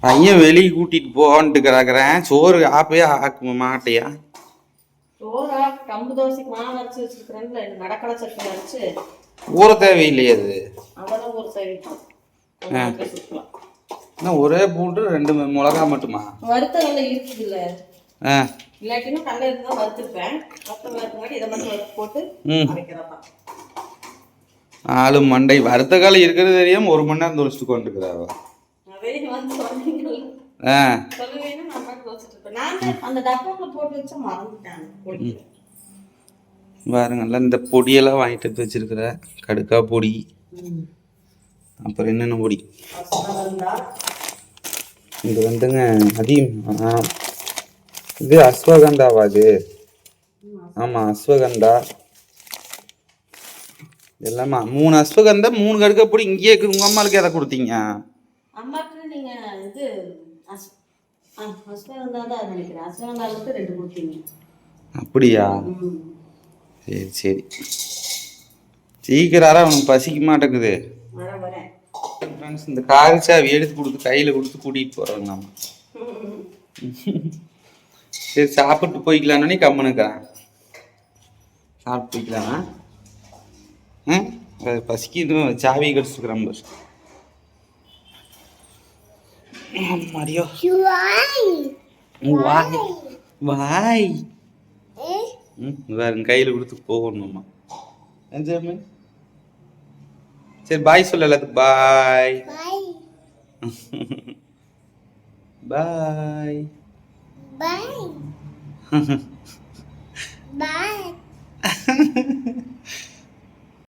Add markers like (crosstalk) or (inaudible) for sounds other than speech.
பையன் வெளியே கூட்டிட்டு போன்ட்டு கிடக்குறேன். சோறு ஆப்பையா ஆக்க மாட்டியா? சோறா கம்பு தோசைக்கு மாவு அரைச்சி வச்சிருக்கிறேன்ல நடக்கலை சட்னி அரைச்சு. ஊற தேவையில்லையே அது? அதெல்லாம் சுற்றலாம் என்ன ஒரே பூண்டு ரெண்டு மிளகா மட்டுமா? நல்லா இருக்குது இல்ல ஆ. இல்லாட்டினும் கடலை இருந்தால் வறுத்துருப்பேன் மொத்த வறுத்தங்காட்டி இதை மட்டும் போட்டு ம். அரைக்கிறப்பா. ஆளு மண்டை. வறுத்த காலம் இருக்கிறது தெரியாம ஒரு மணி நேரம் வந்து சொன்னீங்கல்ல ஆ. பாருங்கல்ல இந்த பொடியெல்லாம் வாங்கிட்டு வந்து வச்சிருக்கிற கடுக்கா பொடி. அப்புறம் என்னென்ன பொடி? இது வந்துங்க அதிகம் இது அஸ்வகந்தாவா இது ஆமாம் அஸ்வகந்தா. எல்லாமா மூணு அஸ்வகந்தா மூணு கடுக்கா பொடி. இங்கேயே இருக்குது உங்கள் அம்மாளுக்கு எதை கொடுத்தீங்க? அம்மாக்கு நீங்க இது அஸ் ஆ, அஸ்வகந்தா தான் அது நினைக்கிறேன். அஸ்வகந்தாவுக்கு ரெண்டு கொடுத்தீங்க அப்படியா? ம். சரி சரி. சீக்கிரம் அவனுக்கு பசிக்க மாட்டேங்குது. ஃப்ரெண்ட்ஸ் இந்த காரு சாவி எடுத்து கொடுத்து கையில் கொடுத்து கூட்டிகிட்டு போகிறோம் நம்ம. சரி சாப்பிட்டு போய்க்கலான்னு கம்முனுக்கிறேன் சாப்பிட்டு போய்க்கலாமா? ஆ அது பசிக்குது சாவி கடிச்சிருக்கிறேன் பஸ் மரியோ வாய் வாய் ம் வேறு கையில் கொடுத்து போகணுமா என்ஜாய் சரி பாய் சொல்ல எல்லாத்துக்கும். பாய் பாய் (laughs) Bye. Bye. (laughs) (laughs)